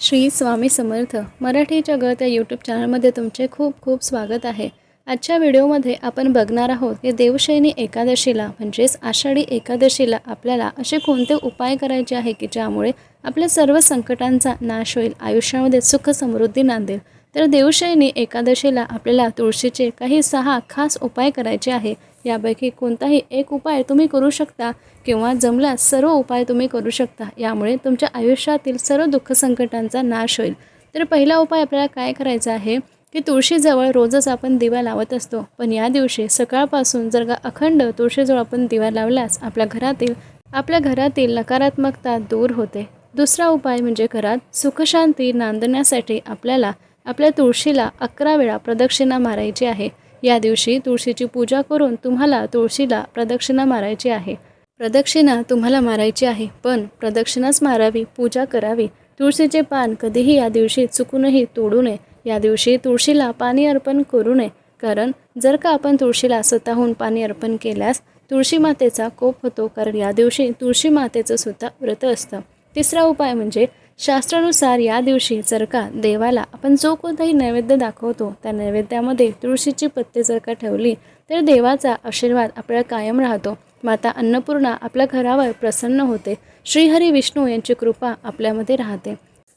श्री स्वामी समर्थ मराठी जगत या यूट्यूब चॅनलमध्ये तुमचे खूप खूप स्वागत आहे. आजच्या व्हिडिओमध्ये आपण बघणार आहोत की देवशयनी एकादशीला म्हणजेच आषाढी एकादशीला आपल्याला असे कोणते उपाय करायचे आहे की ज्यामुळे आपल्या सर्व संकटांचा नाश होईल आयुष्यामध्ये सुख समृद्धी नांदेल? तर देवशयनी एकादशीला आपल्याला तुळशीचे काही सहा खास उपाय करायचे आहे. यापैकी कोणताही एक उपाय तुम्ही करू शकता किंवा जमल्यास सर्व उपाय तुम्ही करू शकता यामुळे तुमच्या आयुष्यातील सर्व दुःख संकटांचा नाश होईल. तर पहिला उपाय आपल्याला काय करायचा आहे की तुळशीजवळ रोजच आपण दिवा लावत असतो. पण या दिवशी सकाळपासून जर का अखंड तुळशीजवळ आपण दिवा लावल्यास आपल्या घरातील आपल्या घरातील नकारात्मकता दूर होते. दुसरा उपाय म्हणजे घरात सुखशांती नांदण्यासाठी आपल्याला आपल्या तुळशीला अकरा वेळा प्रदक्षिणा मारायची आहे. या दिवशी तुळशीची पूजा करून तुम्हाला तुळशीला प्रदक्षिणा मारायची आहे. प्रदक्षिणा तुम्हाला मारायची आहे पण प्रदक्षिणाच मारावी पूजा करावी. तुळशीचे पान कधीही या दिवशी चुकूनही तोडू नये. या दिवशी तुळशीला पाणी अर्पण करू नये कारण जर का आपण तुळशीला स्वतःहून पाणी अर्पण केल्यास तुळशी मातेचा कोप होतो कारण या दिवशी तुळशी मातेचं सुद्धा व्रत असतं. तिसरा उपाय म्हणजे शास्त्रानुसार या दिवशी जर का देवाला आपण जो कोणताही नैवेद्य दाखवतो त्या नैवेद्यामध्ये तुळशीची पत्ते जर का ठेवली तर देवाचा आशीर्वाद आपल्याला कायम राहतो. माता अन्नपूर्णा आपल्या घरावर प्रसन्न होते. श्रीहरी विष्णू यांची कृपा आपल्यामध्ये राहते.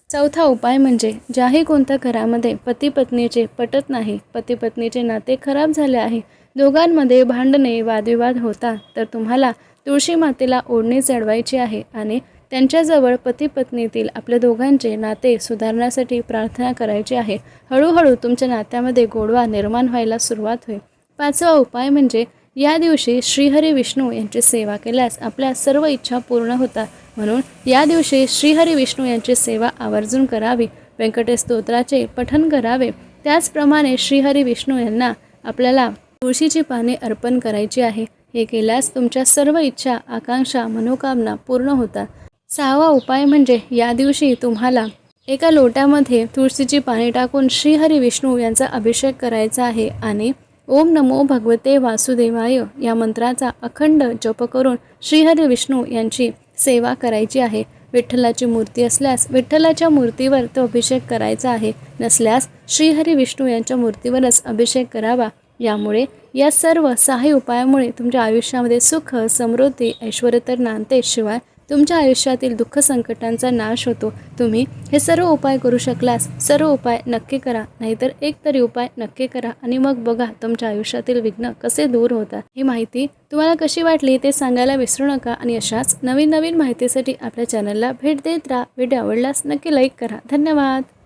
चौथा उपाय म्हणजे ज्याही कोणत्या घरामध्ये पती पत्नीचे पटत नाही पती पत्नीचे नाते खराब झाले आहे दोघांमध्ये भांडणे वादविवाद होता तर तुम्हाला तुळशी मातेला ओढणी चढवायची आहे आणि त्यांच्याजवळ पती पत्नीतील आपल्या दोघांचे नाते सुधारण्यासाठी प्रार्थना करायची आहे. हळूहळू तुमच्या नात्यामध्ये गोडवा निर्माण व्हायला सुरुवात होईल. पाचवा उपाय म्हणजे या दिवशी श्रीहरी विष्णू यांची सेवा केल्यास आपल्या सर्व इच्छा पूर्ण होतात. म्हणून या दिवशी श्रीहरी विष्णू यांची सेवा आवर्जून करावी. व्यंकटेश स्तोत्राचे पठन करावे. त्याचप्रमाणे श्रीहरी विष्णू यांना आपल्याला तुळशीची पाने अर्पण करायची आहे. हे केल्यास तुमच्या सर्व इच्छा आकांक्षा मनोकामना पूर्ण होतात. सहावा उपाय म्हणजे या दिवशी तुम्हाला एका लोट्यामध्ये तुळशीची पाने टाकून श्रीहरी विष्णू यांचा अभिषेक करायचा आहे आणि ओम नमो भगवते वासुदेवाय या मंत्राचा अखंड जप करून श्रीहरी विष्णू यांची सेवा करायची आहे. विठ्ठलाची मूर्ती असल्यास विठ्ठलाच्या मूर्तीवर तो अभिषेक करायचा आहे. नसल्यास श्रीहरी विष्णू यांच्या मूर्तीवरच अभिषेक करावा. यामुळे या सर्व सहाही उपायामुळे तुमच्या आयुष्यामध्ये सुख समृद्धी ऐश्वर तर नांदते. शिवाय तुमच्या आयुष्यातील दुःख संकटांचा नाश होतो. तुम्ही हे सर्व उपाय करू शकलास. सर्व उपाय नक्की करा. नाहीतर एक तरी उपाय नक्की करा आणि मग बघा तुमच्या आयुष्यातील विघ्न कसे दूर होतात. ही माहिती तुम्हाला कशी वाटली ते सांगायला विसरू नका आणि अशाच नवीन नवीन माहितीसाठी आपल्या चॅनलला भेट देत राहा. व्हिडिओ आवडल्यास नक्की लाईक करा. धन्यवाद.